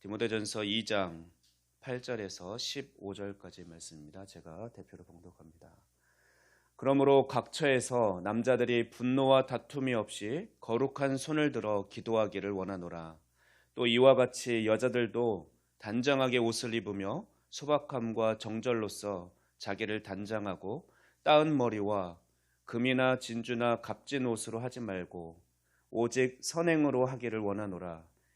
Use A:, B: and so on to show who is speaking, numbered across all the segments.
A: 디모데전서 2장 8절에서 15절까지 말씀입니다. 제가 대표로 봉독합니다. 그러므로 각처에서 남자들이 분노와 다툼이 없이 거룩한 손을 들어 기도하기를 원하노라. 또 이와 같이 여자들도 단정하게 옷을 입으며 소박함과 정절로서 자기를 단장하고 따은 머리와 금이나 진주나 값진 옷으로 하지 말고 오직 선행으로 하기를 원하노라.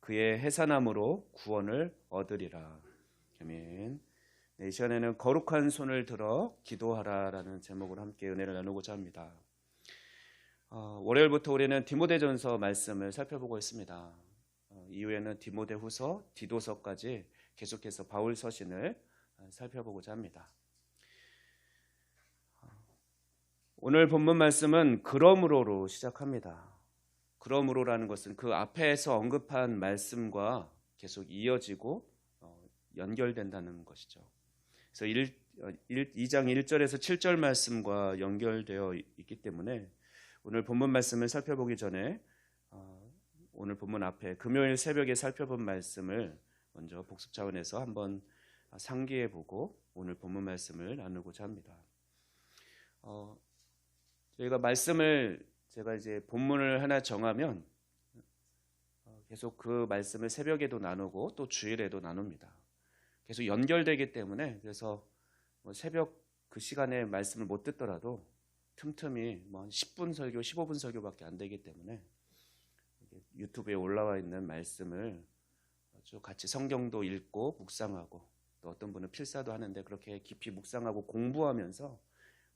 A: 그의 해산함으로 구원을 얻으리라. 아멘. 네, 이 시간에는 거룩한 손을 들어 기도하라라는 제목으로 함께 은혜를 나누고자 합니다. 어, 월요일부터 우리는 디모데전서 말씀을 살펴보고 있습니다. 어, 이후에는 디모데후서, 디도서까지 계속해서 바울 서신을 어, 살펴보고자 합니다. 어, 오늘 본문 말씀은 그러므로로 시작합니다. 그러므로라는 것은 그 앞에서 언급한 말씀과 계속 이어지고 어, 연결된다는 것이죠. 그래서 1, 1, 2장 1절에서 7절 말씀과 연결되어 있기 때문에 오늘 본문 말씀을 살펴보기 전에 어, 오늘 본문 앞에 금요일 새벽에 살펴본 말씀을 먼저 복습 차원에서 한번 상기해 보고 오늘 본문 말씀을 나누고자 합니다. 어, 저희가 말씀을 제가 이제 본문을 하나 정하면 어, 계속 그 말씀을 새벽에도 나누고 또 주일에도 나눕니다. 계속 연결되기 때문에 그래서 뭐 새벽 그 시간에 말씀을 못 듣더라도 틈틈이 뭐 10분 설교, 15분 설교밖에 안 되기 때문에 유튜브에 올라와 있는 말씀을 쭉 같이 성경도 읽고 묵상하고 또 어떤 분은 필사도 하는데 그렇게 깊이 묵상하고 공부하면서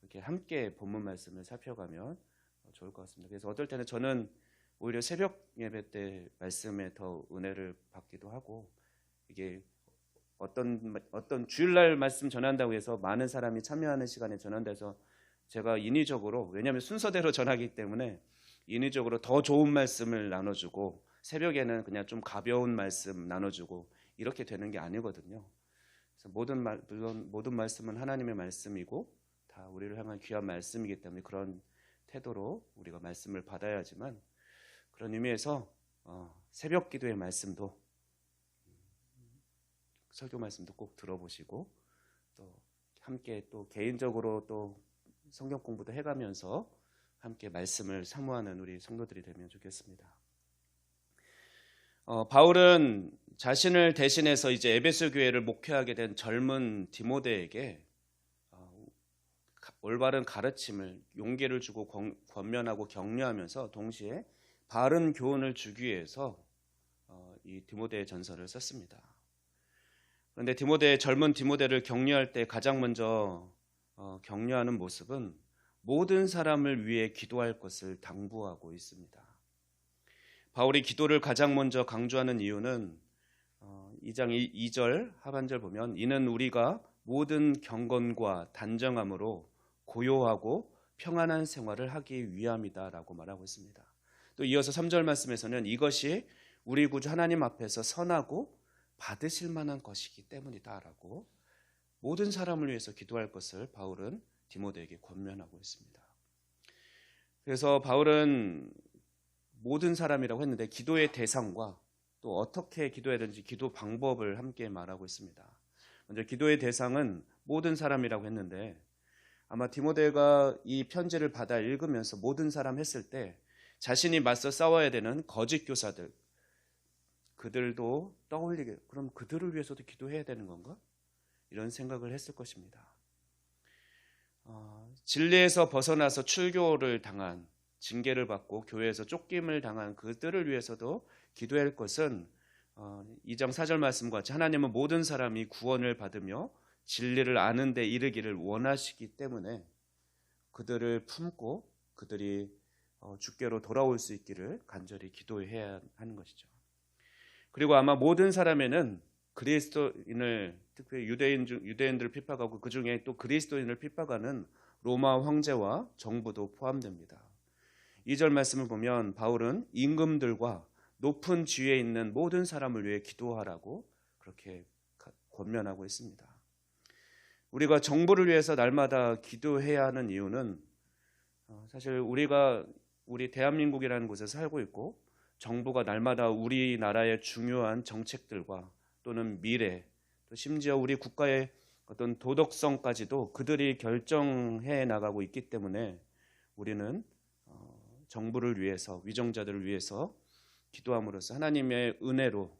A: 이렇게 함께 본문 말씀을 살펴가면 좋을 것 같습니다. 그래서 어떨 때는 저는 오히려 새벽 예배 때 말씀에 더 은혜를 받기도 하고 이게 어떤 어떤 주일날 말씀 전한다고 해서 많은 사람이 참여하는 시간에 전한돼서 제가 인위적으로 왜냐하면 순서대로 전하기 때문에 인위적으로 더 좋은 말씀을 나눠주고 새벽에는 그냥 좀 가벼운 말씀 나눠주고 이렇게 되는 게 아니거든요. 그래서 모든 말 물론 모든 말씀은 하나님의 말씀이고 다 우리를 향한 귀한 말씀이기 때문에 그런 태도로 우리가 말씀을 받아야지만 그런 의미에서 어, 새벽 기도의 말씀도 설교 말씀도 꼭 들어보시고 또 함께 또 개인적으로 또 성경 공부도 해가면서 함께 말씀을 사모하는 우리 성도들이 되면 좋겠습니다. 어, 바울은 자신을 대신해서 이제 에베소 교회를 목회하게 된 젊은 디모데에게 어, 올바른 가르침을 용기를 주고 권면하고 격려하면서 동시에 바른 교훈을 주기 위해서 어, 이 디모데의 전설을 썼습니다. 그런데 디모데 젊은 디모데를 격려할 때 가장 먼저 어, 격려하는 모습은 모든 사람을 위해 기도할 것을 당부하고 있습니다. 바울이 기도를 가장 먼저 강조하는 이유는 어, 2장 2, 절 하반절 보면 이는 우리가 모든 경건과 단정함으로 고요하고 평안한 생활을 하기 위함이다라고 말하고 있습니다. 또 이어서 3절 말씀에서는 이것이 우리 구주 하나님 앞에서 선하고 받으실 만한 것이기 때문이다라고 모든 사람을 위해서 기도할 것을 바울은 디모데에게 권면하고 있습니다. 그래서 바울은 모든 사람이라고 했는데 기도의 대상과 또 어떻게 기도해야 되는지 기도 방법을 함께 말하고 있습니다. 먼저 기도의 대상은 모든 사람이라고 했는데 아마 디모데가 이 편지를 받아 읽으면서 모든 사람 했을 때 자신이 맞서 싸워야 되는 거짓 교사들 그들도 떠올리게 그럼 그들을 위해서도 기도해야 되는 건가? 이런 생각을 했을 것입니다. 어, 진리에서 벗어나서 출교를 당한 징계를 받고 교회에서 쫓김을 당한 그들을 위해서도 기도할 것은 어, 2장 4절 말씀과 같이 하나님은 모든 사람이 구원을 받으며 진리를 아는 데 이르기를 원하시기 때문에 그들을 품고 그들이 어, 주께로 돌아올 수 있기를 간절히 기도해야 하는 것이죠. 그리고 아마 모든 사람에는 그리스도인을 특별히 유대인 중 유대인들을 핍박하고 그 중에 또 그리스도인을 핍박하는 로마 황제와 정부도 포함됩니다. 2절 말씀을 보면 바울은 임금들과 높은 지위에 있는 모든 사람을 위해 기도하라고 그렇게 권면하고 있습니다. 우리가 정부를 위해서 날마다 기도해야 하는 이유는 어, 사실 우리가 우리 대한민국이라는 곳에 살고 있고 정부가 날마다 우리나라의 중요한 정책들과 또는 미래 또 심지어 우리 국가의 어떤 도덕성까지도 그들이 결정해 나가고 있기 때문에 우리는 어, 정부를 위해서 위정자들을 위해서 기도함으로써 하나님의 은혜로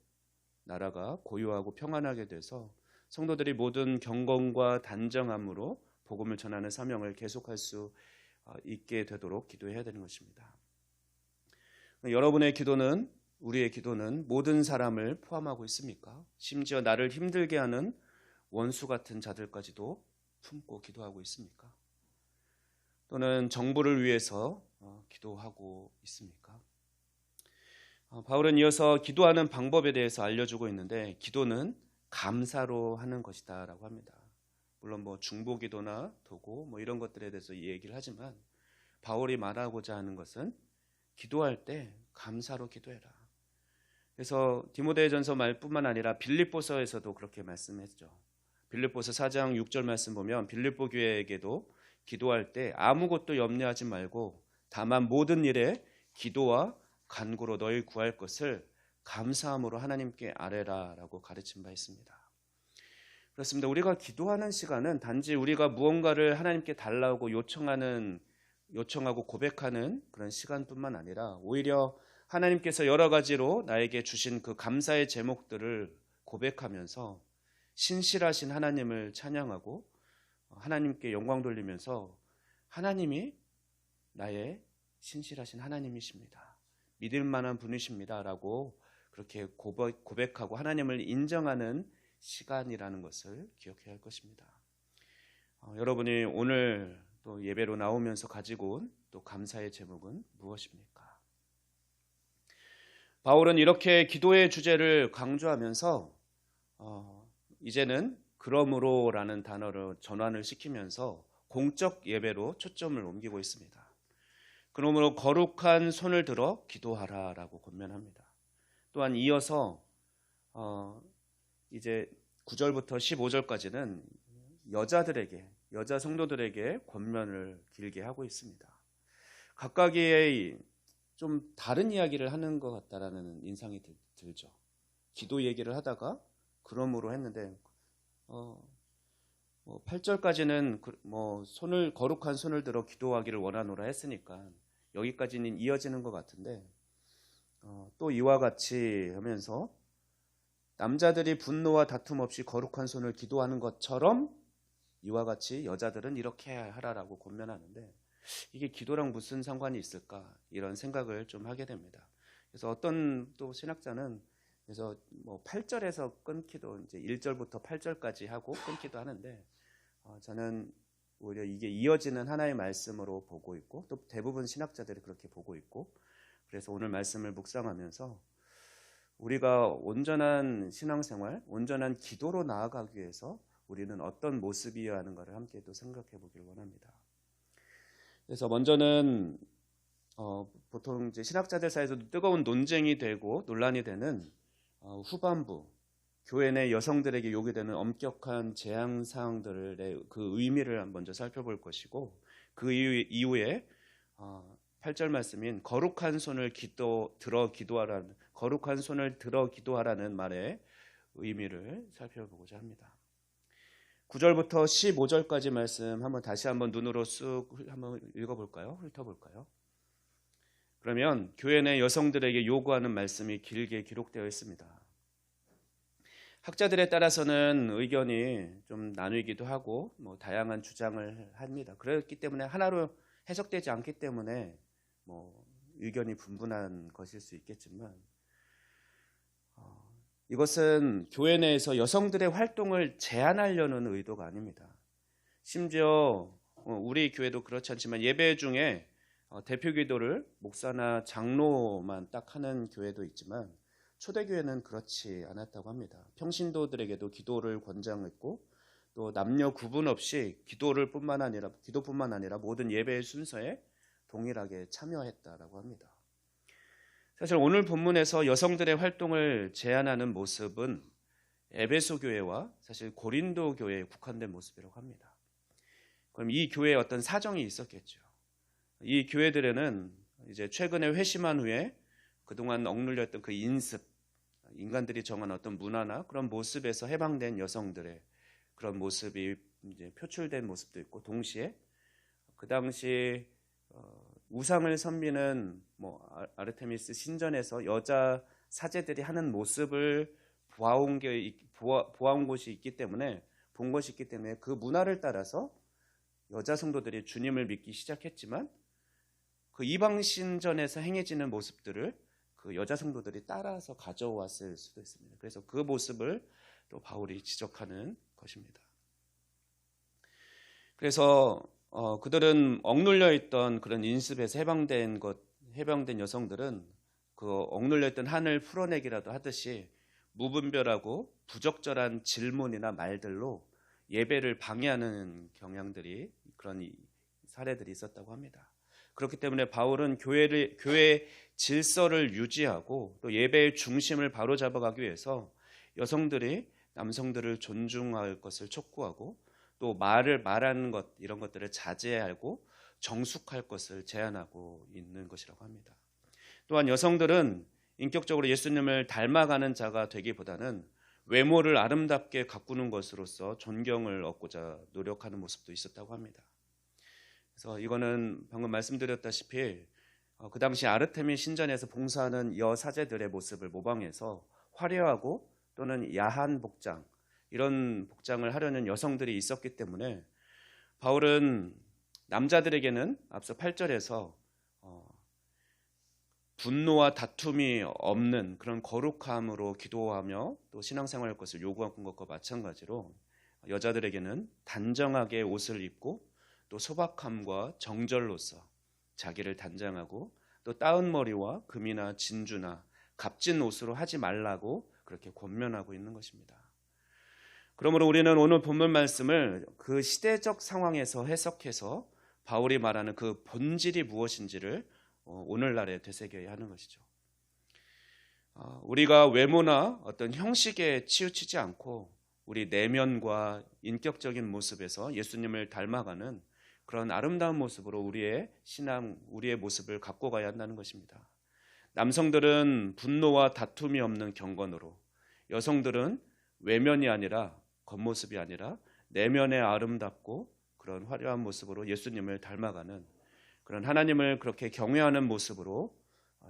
A: 나라가 고요하고 평안하게 돼서 성도들이 모든 경건과 단정함으로 복음을 전하는 사명을 계속할 수 어, 있게 되도록 기도해야 되는 것입니다. 여러분의 기도는 우리의 기도는 모든 사람을 포함하고 있습니까? 심지어 나를 힘들게 하는 원수 같은 자들까지도 품고 기도하고 있습니까? 또는 정부를 위해서 어, 기도하고 있습니까? 어, 바울은 이어서 기도하는 방법에 대해서 알려주고 있는데 기도는 감사로 하는 것이다라고 합니다. 물론 뭐 중보 기도나 도고 뭐 이런 것들에 대해서 얘기를 하지만 바울이 말하고자 하는 것은 기도할 때 감사로 기도해라. 그래서 디모데전서 말뿐만 아니라 빌립보서에서도 그렇게 말씀했죠. 빌립보서 4장 6절 말씀 보면 빌립보 교회에게도 기도할 때 아무것도 염려하지 말고 다만 모든 일에 기도와 간구로 너희 구할 것을 감사함으로 하나님께 아뢰라라고 가르친 바 있습니다. 그렇습니다. 우리가 기도하는 시간은 단지 우리가 무언가를 하나님께 달라고 요청하는 요청하고 고백하는 그런 시간뿐만 아니라 오히려 하나님께서 여러 가지로 나에게 주신 그 감사의 제목들을 고백하면서 신실하신 하나님을 찬양하고 하나님께 영광 돌리면서 하나님이 나의 신실하신 하나님이십니다. 믿을 만한 분이십니다라고 그렇게 고백하고 하나님을 인정하는 시간이라는 것을 기억해야 할 것입니다. 어, 여러분이 오늘 또 예배로 나오면서 가지고 온 또 감사의 제목은 무엇입니까? 바울은 이렇게 기도의 주제를 강조하면서 어, 이제는 그러므로라는 단어를 전환을 시키면서 공적 예배로 초점을 옮기고 있습니다. 그러므로 거룩한 손을 들어 기도하라라고 권면합니다. 또한 이어서 어, 이제 9절부터 15절까지는 여자들에게 여자 성도들에게 권면을 길게 하고 있습니다. 각각의 좀 다른 이야기를 하는 것 같다라는 인상이 들죠. 기도 얘기를 하다가 그러므로 했는데 어, 뭐 8절까지는 그, 뭐 손을 거룩한 손을 들어 기도하기를 원하노라 했으니까 여기까지는 이어지는 것 같은데 어, 또 이와 같이 하면서 남자들이 분노와 다툼 없이 거룩한 손을 기도하는 것처럼 이와 같이 여자들은 이렇게 하라라고 권면하는데 이게 기도랑 무슨 상관이 있을까 이런 생각을 좀 하게 됩니다. 그래서 어떤 또 신학자는 그래서 뭐 8절에서 끊기도 이제 1절부터 8절까지 하고 끊기도 하는데 어, 저는 오히려 이게 이어지는 하나의 말씀으로 보고 있고 또 대부분 신학자들이 그렇게 보고 있고 그래서 오늘 말씀을 묵상하면서 우리가 온전한 신앙생활, 온전한 기도로 나아가기 위해서 우리는 어떤 모습이어야 하는가를 함께 또 생각해 보길 원합니다. 그래서 먼저는 어, 보통 이제 신학자들 사이에서도 뜨거운 논쟁이 되고 논란이 되는 어, 후반부 교회 내 여성들에게 요구되는 엄격한 재앙 사항들의 그 의미를 먼저 살펴볼 것이고 그 이후에 어, 8절 말씀인 거룩한 손을 기도 들어 기도하라는 거룩한 손을 들어 기도하라는 말의 의미를 살펴보고자 합니다. 9절부터 15절까지 말씀 한번 다시 한번 눈으로 쑥 한번 읽어볼까요? 훑어볼까요? 그러면 교회 내 여성들에게 요구하는 말씀이 길게 기록되어 있습니다. 학자들에 따라서는 의견이 좀 나누기도 하고 뭐 다양한 주장을 합니다. 그렇기 때문에 하나로 해석되지 않기 때문에 뭐 의견이 분분한 것일 수 있겠지만 어, 이것은 교회 내에서 여성들의 활동을 제한하려는 의도가 아닙니다. 심지어 어, 우리 교회도 그렇지 않지만 예배 중에 어, 대표 기도를 목사나 장로만 딱 하는 교회도 있지만 초대교회는 그렇지 않았다고 합니다. 평신도들에게도 기도를 권장했고 또 남녀 구분 없이 기도를 뿐만 아니라 기도뿐만 아니라 모든 예배의 순서에 동일하게 참여했다라고 합니다. 사실 오늘 본문에서 여성들의 활동을 제안하는 모습은 에베소 교회와 사실 고린도 교회에 국한된 모습이라고 합니다. 그럼 이 교회에 어떤 사정이 있었겠죠. 이 교회들에는 이제 최근에 회심한 후에 그동안 억눌렸던 그 인습, 인간들이 정한 어떤 문화나 그런 모습에서 해방된 여성들의 그런 모습이 이제 표출된 모습도 있고 동시에 그 당시 어, 우상을 섬기는 뭐 아- 아르테미스 신전에서 여자 사제들이 하는 모습을 보아온 게 보아, 보아온 곳이 있기 때문에 본 것이 있기 때문에 그 문화를 따라서 여자 성도들이 주님을 믿기 시작했지만 그 이방 신전에서 행해지는 모습들을 그 여자 성도들이 따라서 가져왔을 수도 있습니다. 그래서 그 모습을 또 바울이 지적하는 것입니다. 그래서 어, 그들은 억눌려 있던 그런 인습에서 해방된 것, 해방된 여성들은 그 억눌려 있던 한을 풀어내기라도 하듯이 무분별하고 부적절한 질문이나 말들로 예배를 방해하는 경향들이 그런 이- 사례들이 있었다고 합니다. 그렇기 때문에 바울은 교회를 교회 질서를 유지하고 또 예배의 중심을 바로잡아가기 위해서 여성들이 남성들을 존중할 것을 촉구하고 또 말을 말하는 것 이런 것들을 자제하고 정숙할 것을 제안하고 있는 것이라고 합니다. 또한 여성들은 인격적으로 예수님을 닮아가는 자가 되기보다는 외모를 아름답게 가꾸는 것으로서 존경을 얻고자 노력하는 모습도 있었다고 합니다. 그래서 이거는 방금 말씀드렸다시피 어, 그 당시 아르테미 신전에서 봉사하는 여 사제들의 모습을 모방해서 화려하고 또는 야한 복장 이런 복장을 하려는 여성들이 있었기 때문에 바울은 남자들에게는 앞서 8절에서 어, 분노와 다툼이 없는 그런 거룩함으로 기도하며 또 신앙생활할 것을 요구한 것과 마찬가지로 여자들에게는 단정하게 옷을 입고 또 소박함과 정절로서 자기를 단장하고 또 따은 머리와 금이나 진주나 값진 옷으로 하지 말라고 그렇게 권면하고 있는 것입니다. 그러므로 우리는 오늘 본문 말씀을 그 시대적 상황에서 해석해서 바울이 말하는 그 본질이 무엇인지를 어, 오늘날에 되새겨야 하는 것이죠. 어, 우리가 외모나 어떤 형식에 치우치지 않고 우리 내면과 인격적인 모습에서 예수님을 닮아가는 그런 아름다운 모습으로 우리의 신앙, 우리의 모습을 갖고 가야 한다는 것입니다. 남성들은 분노와 다툼이 없는 경건으로, 여성들은 외면이 아니라 겉모습이 아니라 내면의 아름답고 그런 화려한 모습으로 예수님을 닮아가는 그런 하나님을 그렇게 경외하는 모습으로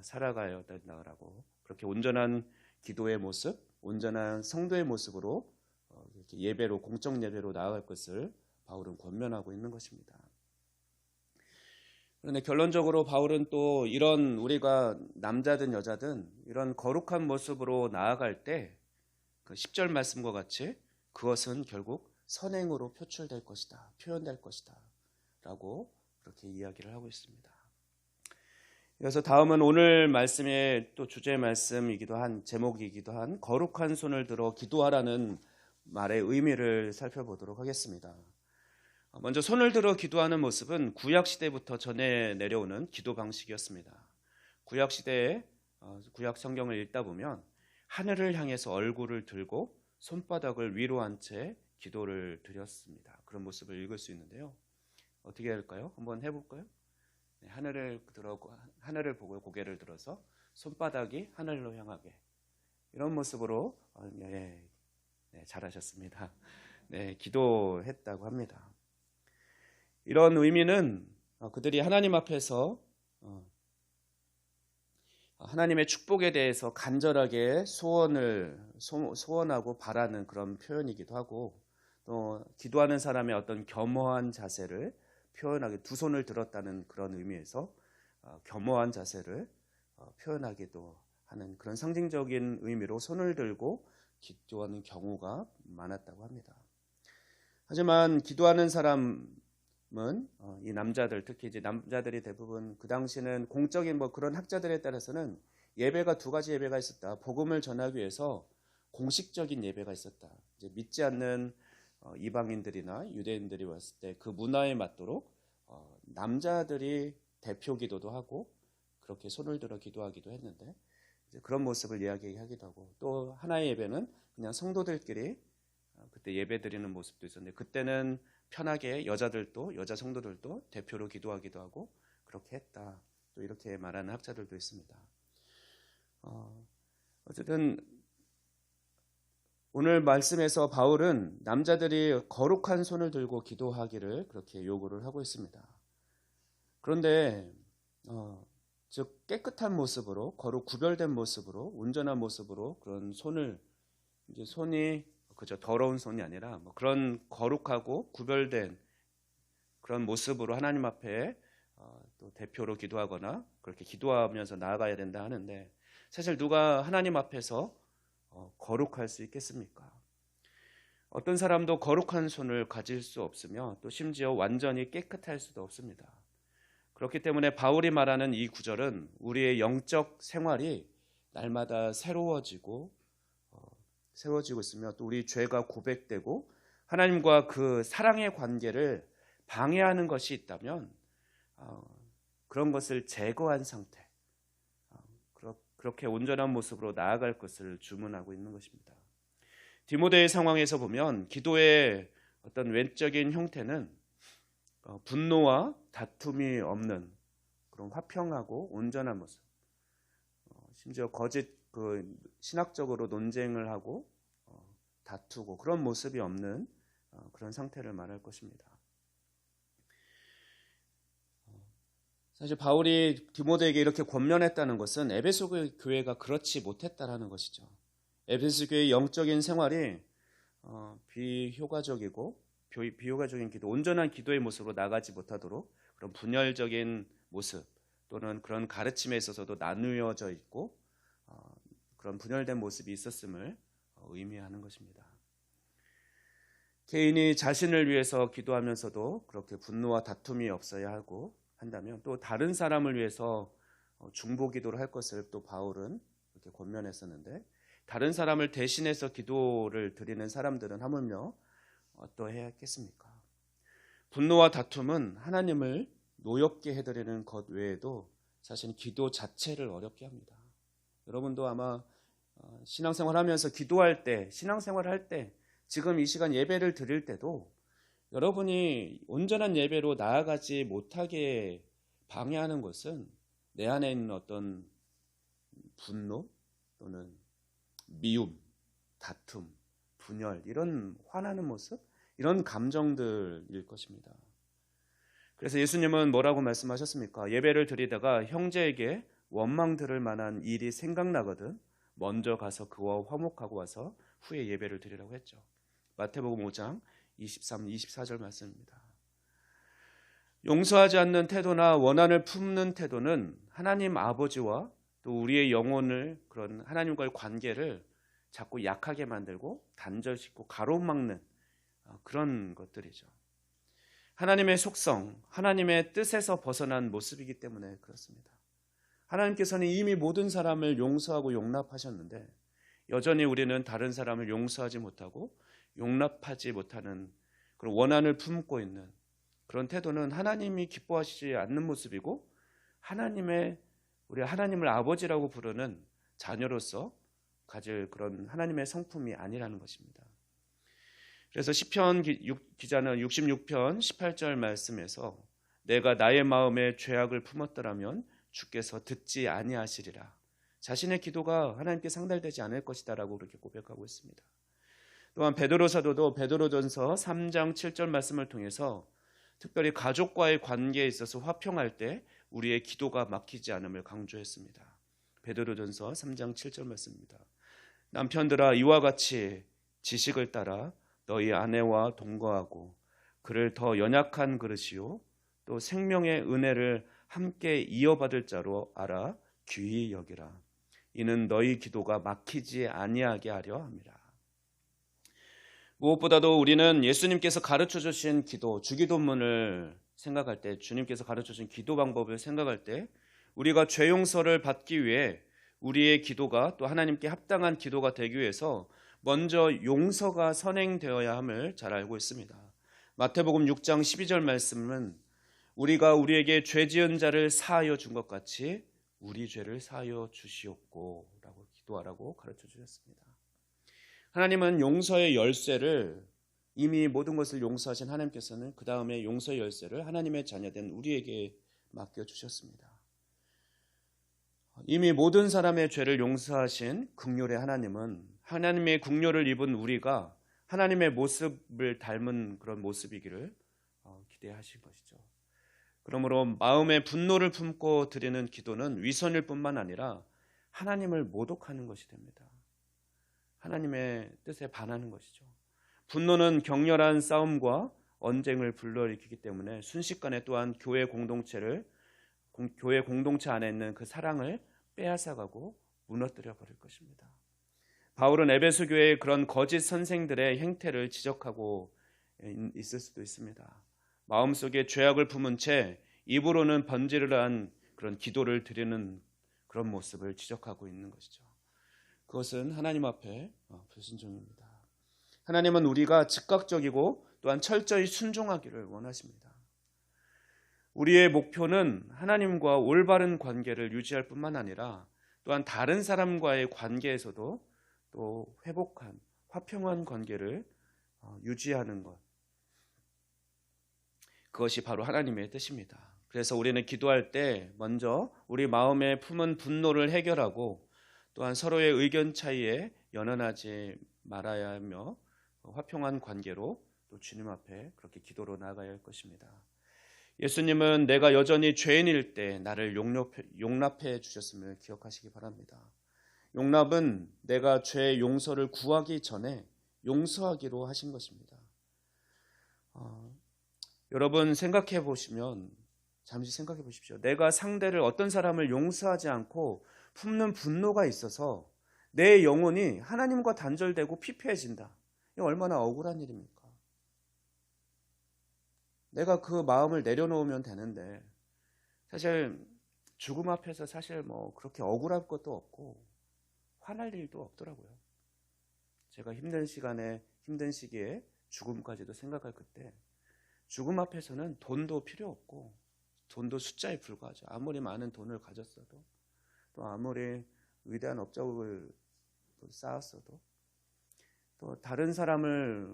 A: 살아가야 된다라고 그렇게 온전한 기도의 모습, 온전한 성도의 모습으로 어, 예배로 공적 예배로 나아갈 것을 바울은 권면하고 있는 것입니다. 그런데 결론적으로 바울은 또 이런 우리가 남자든 여자든 이런 거룩한 모습으로 나아갈 때 그 10절 말씀과 같이 그것은 결국 선행으로 표출될 것이다. 표현될 것이다. 라고 그렇게 이야기를 하고 있습니다. 그래서 다음은 오늘 말씀의 또 주제 말씀이기도 한 제목이기도 한 거룩한 손을 들어 기도하라는 말의 의미를 살펴보도록 하겠습니다. 먼저 손을 들어 기도하는 모습은 구약 시대부터 전해 내려오는 기도 방식이었습니다. 구약 시대에 어, 구약 성경을 읽다 보면 하늘을 향해서 얼굴을 들고 손바닥을 위로 한 채 기도를 드렸습니다. 그런 모습을 읽을 수 있는데요. 어떻게 할까요? 한번 해볼까요? 네, 하늘을 들어 하늘을 보고 고개를 들어서 손바닥이 하늘로 향하게 이런 모습으로 어, 네, 네, 잘하셨습니다. 네, 기도했다고 합니다. 이런 의미는 어, 그들이 하나님 앞에서 어, 하나님의 축복에 대해서 간절하게 소원을 소 원하고 바라는 그런 표현이기도 하고 또 기도하는 사람의 어떤 겸허한 자세를 표현하게 두 손을 들었다는 그런 의미에서 어, 겸허한 자세를 표현하기도 하는 그런 상징적인 의미로 손을 들고 기도하는 경우가 많았다고 합니다. 하지만 기도하는 사람 은이 남자들 특히 이제 남자들이 대부분 그 당시는 공적인 뭐 그런 학자들에 따라서는 예배가 두 가지 예배가 있었다. 복음을 전하기 위해서 공식적인 예배가 있었다. 이제 믿지 않는 어, 이방인들이나 유대인들이 왔을 때 그 문화에 맞도록 어, 남자들이 대표 기도도 하고 그렇게 손을 들어 기도하기도 했는데 그런 모습을 이야기하기도 하고 또 하나의 예배는 그냥 성도들끼리 어, 그때 예배 드리는 모습도 있었는데 그때는 편하게 여자들도 여자 성도들도 대표로 기도하기도 하고 그렇게 했다. 또 이렇게 말하는 학자들도 있습니다. 어, 어쨌든 오늘 말씀에서 바울은 남자들이 거룩한 손을 들고 기도하기를 그렇게 요구를 하고 있습니다. 그런데 어, 즉 깨끗한 모습으로 거룩 구별된 모습으로 온전한 모습으로 그런 손을 이제 손이 그저 더러운 손이 아니라 뭐 그런 거룩하고 구별된 그런 모습으로 하나님 앞에 어, 또 대표로 기도하거나 그렇게 기도하면서 나아가야 된다 하는데 사실 누가 하나님 앞에서 어, 거룩할 수 있겠습니까? 어떤 사람도 거룩한 손을 가질 수 없으며 또 심지어 완전히 깨끗할 수도 없습니다. 그렇기 때문에 바울이 말하는 이 구절은 우리의 영적 생활이 날마다 새로워지고 어, 새로워지고 있으며 또 우리 죄가 고백되고 하나님과 그 사랑의 관계를 방해하는 것이 있다면 어, 그런 것을 제거한 상태 그렇게 온전한 모습으로 나아갈 것을 주문하고 있는 것입니다. 디모데의 상황에서 보면 기도의 어떤 외적인 형태는 어, 분노와 다툼이 없는 그런 화평하고 온전한 모습. 어, 심지어 거짓 그 신학적으로 논쟁을 하고 어, 다투고 그런 모습이 없는 그런 상태를 말할 것입니다. 사실 바울이 디모데에게 이렇게 권면했다는 것은 에베소 교회가 그렇지 못했다라는 것이죠. 에베소 교회의 영적인 생활이 어, 비효과적이고 비효과적인 기도, 온전한 기도의 모습으로 나가지 못하도록 그런 분열적인 모습 또는 그런 가르침에 있어서도 나누어져 있고 어, 그런 분열된 모습이 있었음을 어, 의미하는 것입니다. 개인이 자신을 위해서 기도하면서도 그렇게 분노와 다툼이 없어야 하고 한다면 또 다른 사람을 위해서 어, 중보 기도를 할 것을 또 바울은 이렇게 권면했었는데 다른 사람을 대신해서 기도를 드리는 사람들은 하물며 어떠해야 겠습니까? 분노와 다툼은 하나님을 노엽게 해드리는 것 외에도 사실 기도 자체를 어렵게 합니다. 여러분도 아마 어, 신앙생활 하면서 기도할 때, 신앙생활 할 때, 지금 이 시간 예배를 드릴 때도 여러분이 온전한 예배로 나아가지 못하게 방해하는 것은 내 안에 있는 어떤 분노 또는 미움, 다툼, 분열, 이런 화나는 모습, 이런 감정들일 것입니다. 그래서 예수님은 뭐라고 말씀하셨습니까? 예배를 드리다가 형제에게 원망 들을 만한 일이 생각나거든 먼저 가서 그와 화목하고 와서 후에 예배를 드리라고 했죠. 마태복음 5장 23, 24절 말씀입니다. 용서하지 않는 태도나 원한을 품는 태도는 하나님 아버지와 또 우리의 영혼을 그런 하나님과의 관계를 자꾸 약하게 만들고 단절시키고 가로막는 어, 그런 것들이죠. 하나님의 속성, 하나님의 뜻에서 벗어난 모습이기 때문에 그렇습니다. 하나님께서는 이미 모든 사람을 용서하고 용납하셨는데 여전히 우리는 다른 사람을 용서하지 못하고 용납하지 못하는 그런 원한을 품고 있는 그런 태도는 하나님이 기뻐하시지 않는 모습이고 하나님의 우리 하나님을 아버지라고 부르는 자녀로서 가질 그런 하나님의 성품이 아니라는 것입니다. 그래서 시편 기자는 66편 18절 말씀에서 내가 나의 마음에 죄악을 품었더라면 주께서 듣지 아니하시리라. 자신의 기도가 하나님께 상달되지 않을 것이다라고 그렇게 고백하고 있습니다. 또한 베드로 사도도 베드로전서 3장 7절 말씀을 통해서 특별히 가족과의 관계에 있어서 화평할 때 우리의 기도가 막히지 않음을 강조했습니다. 베드로전서 3장 7절 말씀입니다. 남편들아 이와 같이 지식을 따라 너희 아내와 동거하고 그를 더 연약한 그릇이요 또 생명의 은혜를 함께 이어받을 자로 알아 귀히 여기라. 이는 너희 기도가 막히지 아니하게 하려 함이라. 무엇보다도 우리는 예수님께서 가르쳐 주신 기도, 주기도문을 생각할 때, 주님께서 가르쳐 주신 기도 방법을 생각할 때, 우리가 죄 용서를 받기 위해 우리의 기도가 또 하나님께 합당한 기도가 되기 위해서 먼저 용서가 선행되어야 함을 잘 알고 있습니다. 마태복음 6장 12절 말씀은 우리가 우리에게 죄 지은 자를 사하여 준 것 같이 우리 죄를 사하여 주시옵고라고 기도하라고 가르쳐 주셨습니다. 하나님은 용서의 열쇠를 이미 모든 것을 용서하신 하나님께서는 그 다음에 용서의 열쇠를 하나님의 자녀된 우리에게 맡겨 주셨습니다. 이미 모든 사람의 죄를 용서하신 극률의 하나님은 하나님의 국료를 입은 우리가 하나님의 모습을 닮은 그런 모습이기를 어, 기대하신 것이죠. 그러므로 마음의 분노를 품고 드리는 기도는 위선일 뿐만 아니라 하나님을 모독하는 것이 됩니다. 하나님의 뜻에 반하는 것이죠. 분노는 격렬한 싸움과 언쟁을 불러일으키기 때문에 순식간에 또한 교회 공동체를 교회 공동체 안에 있는 그 사랑을 빼앗아가고 무너뜨려 버릴 것입니다. 바울은 에베소 교회의 그런 거짓 선생들의 행태를 지적하고 있을 수도 있습니다. 마음속에 죄악을 품은 채 입으로는 번지르르한 그런 기도를 드리는 그런 모습을 지적하고 있는 것이죠. 그것은 하나님 앞에 어, 불순종입니다. 하나님은 우리가 즉각적이고 또한 철저히 순종하기를 원하십니다. 우리의 목표는 하나님과 올바른 관계를 유지할 뿐만 아니라 또한 다른 사람과의 관계에서도 또 회복한 화평한 관계를 어, 유지하는 것. 그것이 바로 하나님의 뜻입니다. 그래서 우리는 기도할 때 먼저 우리 마음에 품은 분노를 해결하고 또한 서로의 의견 차이에 연연하지 말아야 하며 화평한 관계로 또 주님 앞에 그렇게 기도로 나아가야 할 것입니다. 예수님은 내가 여전히 죄인일 때 나를 용납해, 주셨음을 기억하시기 바랍니다. 용납은 내가 죄 용서를 구하기 전에 용서하기로 하신 것입니다. 어, 여러분 생각해 보시면 잠시 생각해 보십시오. 내가 상대를 어떤 사람을 용서하지 않고 품는 분노가 있어서 내 영혼이 하나님과 단절되고 피폐해진다. 이 얼마나 억울한 일입니까? 내가 그 마음을 내려놓으면 되는데 사실 죽음 앞에서 사실 뭐 그렇게 억울할 것도 없고 화날 일도 없더라고요. 제가 힘든 시간에 힘든 시기에 죽음까지도 생각할 그때 죽음 앞에서는 돈도 필요 없고 돈도 숫자에 불과하죠. 아무리 많은 돈을 가졌어도 또 아무리 위대한 업적을 쌓았어도 또 다른 사람을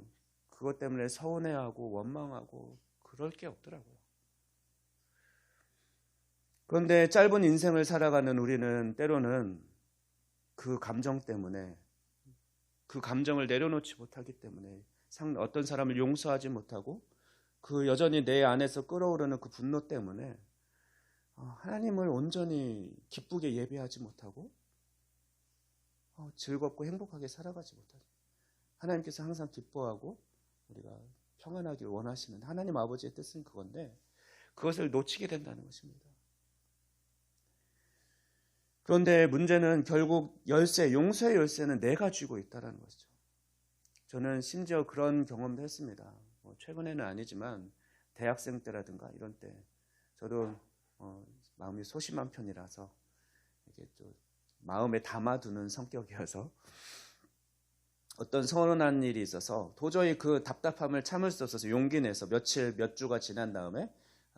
A: 그것 때문에 서운해하고 원망하고 그럴 게 없더라고요. 그런데 짧은 인생을 살아가는 우리는 때로는 그 감정 때문에 그 감정을 내려놓지 못하기 때문에 어떤 사람을 용서하지 못하고 그 여전히 내 안에서 끓어오르는 그 분노 때문에 어, 하나님을 온전히 기쁘게 예배하지 못하고 어, 즐겁고 행복하게 살아가지 못하죠. 하나님께서 항상 기뻐하고 우리가 평안하길 원하시는 하나님 아버지의 뜻은 그건데 그것을 놓치게 된다는 것입니다. 그런데 문제는 결국 열쇠, 용서의 열쇠는 내가 쥐고 있다는 것이죠. 저는 심지어 그런 경험도 했습니다. 뭐 최근에는 아니지만 대학생 때라든가 이런 때 저도 어, 마음이 소심한 편이라서 이게 또 마음에 담아두는 성격이어서 어떤 서운한 일이 있어서 도저히 그 답답함을 참을 수 없어서 용기 내서 며칠 몇 주가 지난 다음에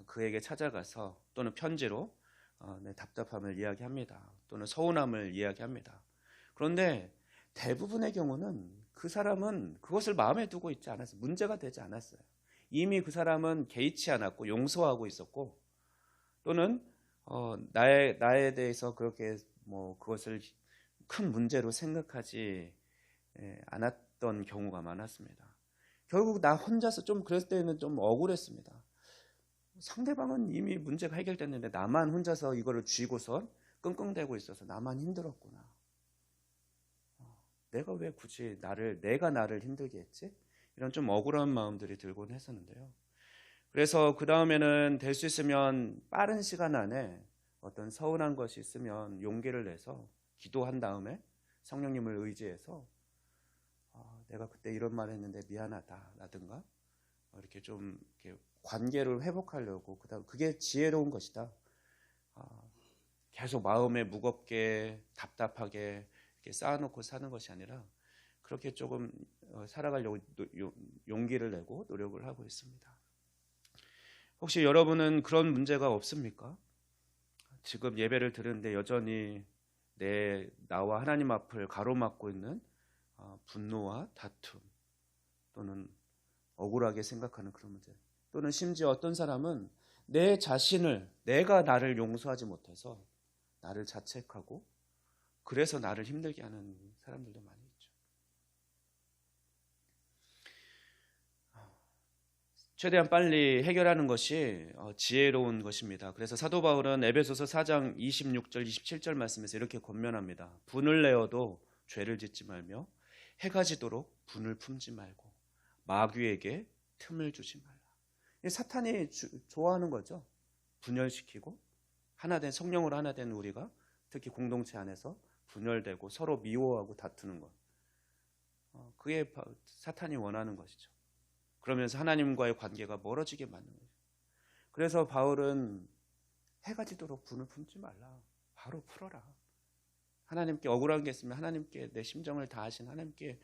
A: 그에게 찾아가서 또는 편지로 어, 내 답답함을 이야기합니다. 또는 서운함을 이야기합니다. 그런데 대부분의 경우는 그 사람은 그것을 마음에 두고 있지 않았어요. 문제가 되지 않았어요. 이미 그 사람은 개의치 않았고 용서하고 있었고 또는 어, 나에 나에 대해서 그렇게 뭐 그것을 큰 문제로 생각하지 예, 않았던 경우가 많았습니다. 결국 나 혼자서 좀 그랬을 때는 좀 억울했습니다. 상대방은 이미 문제가 해결됐는데 나만 혼자서 이거를 쥐고서 끙끙대고 있어서 나만 힘들었구나. 어, 내가 왜 굳이 나를 내가 나를 힘들게 했지? 이런 좀 억울한 마음들이 들곤 했었는데요. 그래서 그 다음에는 될 수 있으면 빠른 시간 안에 어떤 서운한 것이 있으면 용기를 내서 기도한 다음에 성령님을 의지해서 내가 그때 이런 말 했는데 미안하다라든가 이렇게 좀 이렇게 관계를 회복하려고 그다음 그게 지혜로운 것이다. 아, 계속 마음에 무겁게 답답하게 쌓아놓고 사는 것이 아니라 그렇게 조금 어, 살아가려고 용기를 내고 노력을 하고 있습니다. 혹시 여러분은 그런 문제가 없습니까? 지금 예배를 드리는데 여전히 내 나와 하나님 앞을 가로막고 있는 어, 분노와 다툼 또는 억울하게 생각하는 그런 문제 또는 심지어 어떤 사람은 내 자신을 내가 나를 용서하지 못해서 나를 자책하고 그래서 나를 힘들게 하는 사람들도 많이 있죠. 최대한 빨리 해결하는 것이 어, 지혜로운 것입니다. 그래서 사도 바울은 에베소서 4장 26절 27절 말씀에서 이렇게 권면합니다. 분을 내어도 죄를 짓지 말며 해가 지도록 분을 품지 말고 마귀에게 틈을 주지 말라. 이 사탄이 주- 좋아하는 거죠. 분열시키고 하나 된 성령으로 하나 된 우리가 특히 공동체 안에서 분열되고 서로 미워하고 다투는 것. 어, 그게 바- 사탄이 원하는 것이죠. 그러면서 하나님과의 관계가 멀어지게 만드는 거죠. 그래서 바울은 해가 지도록 분을 품지 말라. 바로 풀어라. 하나님께 억울한 게 있으면 하나님께 내 심정을 다하신 하나님께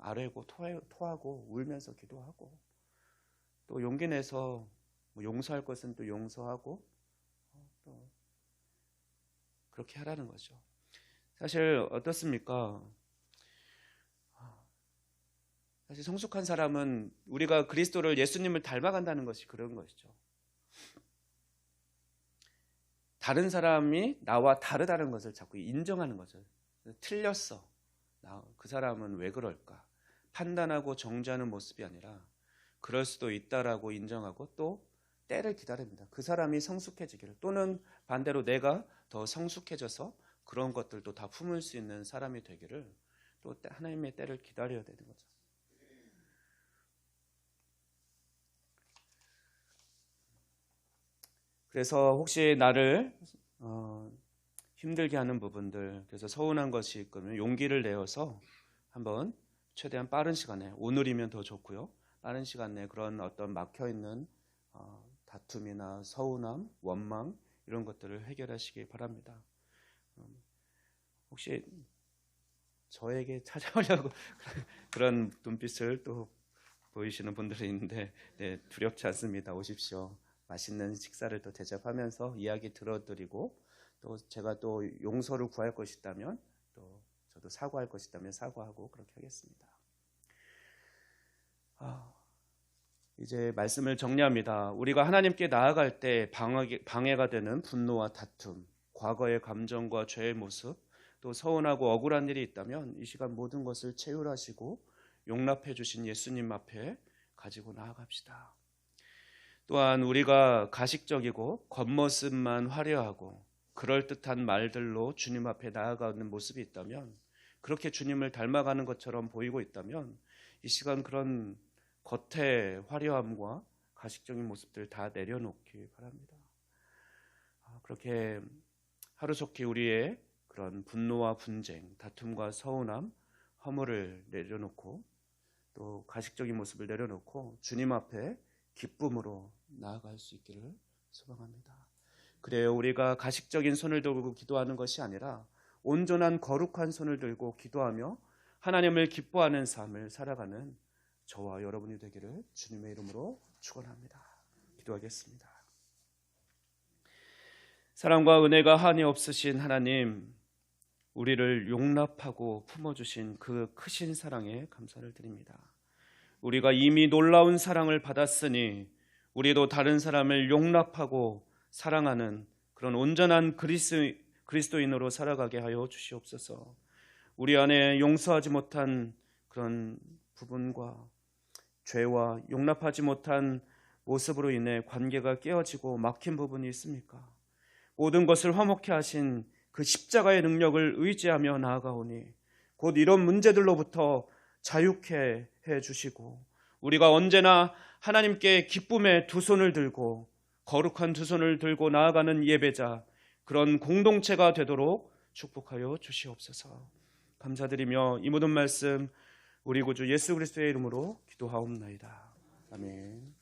A: 아뢰고 토하고 울면서 기도하고 또 용기 내서 뭐 용서할 것은 또 용서하고 어, 또 그렇게 하라는 거죠. 사실 어떻습니까? 사실 성숙한 사람은 우리가 그리스도를 예수님을 닮아간다는 것이 그런 것이죠. 다른 사람이 나와 다르다는 것을 자꾸 인정하는 거죠. 틀렸어. 나, 그 사람은 왜 그럴까? 판단하고 정죄하는 모습이 아니라 그럴 수도 있다라고 인정하고 또 때를 기다립니다. 그 사람이 성숙해지기를 또는 반대로 내가 더 성숙해져서 그런 것들도 다 품을 수 있는 사람이 되기를 또 때- 하나님의 때를 기다려야 되는 거죠. 그래서 혹시 나를 어, 힘들게 하는 부분들, 그래서 서운한 것이 있거면 용기를 내어서 한번 최대한 빠른 시간에 오늘이면 더 좋고요. 빠른 시간 내에 그런 어떤 막혀 있는 어, 다툼이나 서운함, 원망 이런 것들을 해결하시기 바랍니다. 음, 혹시 저에게 찾아오려고 그런 눈빛을 또 보이시는 분들이 있는데 네, 두렵지 않습니다. 오십시오. 맛있는 식사를 또 대접하면서 이야기 들어드리고 또 제가 또 용서를 구할 것이 있다면 또 저도 사과할 것이 있다면 사과하고 그렇게 하겠습니다. 아, 이제 말씀을 정리합니다. 우리가 하나님께 나아갈 때 방해, 방해가 되는 분노와 다툼, 과거의 감정과 죄의 모습, 또 서운하고 억울한 일이 있다면 이 시간 모든 것을 채울하시고 용납해 주신 예수님 앞에 가지고 나아갑시다. 또한 우리가 가식적이고 겉모습만 화려하고 그럴듯한 말들로 주님 앞에 나아가는 모습이 있다면 그렇게 주님을 닮아가는 것처럼 보이고 있다면 이 시간 그런 겉의 화려함과 가식적인 모습들 다 내려놓기 바랍니다. 아, 그렇게 하루속히 우리의 그런 분노와 분쟁, 다툼과 서운함, 허물을 내려놓고 또 가식적인 모습을 내려놓고 주님 앞에 기쁨으로 나아갈 수 있기를 소망합니다. 그래요. 우리가 가식적인 손을 들고 기도하는 것이 아니라 온전한 거룩한 손을 들고 기도하며 하나님을 기뻐하는 삶을 살아가는 저와 여러분이 되기를 주님의 이름으로 축원합니다. 기도하겠습니다. 사랑과 은혜가 한이 없으신 하나님, 우리를 용납하고 품어주신 그 크신 사랑에 감사를 드립니다. 우리가 이미 놀라운 사랑을 받았으니 우리도 다른 사람을 용납하고 사랑하는 그런 온전한 그리스, 그리스도인으로 살아가게 하여 주시옵소서. 우리 안에 용서하지 못한 그런 부분과 죄와 용납하지 못한 모습으로 인해 관계가 깨어지고 막힌 부분이 있습니까? 모든 것을 화목케 하신 그 십자가의 능력을 의지하며 나아가오니 곧 이런 문제들로부터 자유케 해 주시고 우리가 언제나 하나님께 기쁨의 두 손을 들고 거룩한 두 손을 들고 나아가는 예배자 그런 공동체가 되도록 축복하여 주시옵소서. 감사드리며 이 모든 말씀 우리 구주 예수 그리스도의 이름으로 기도하옵나이다. 아멘.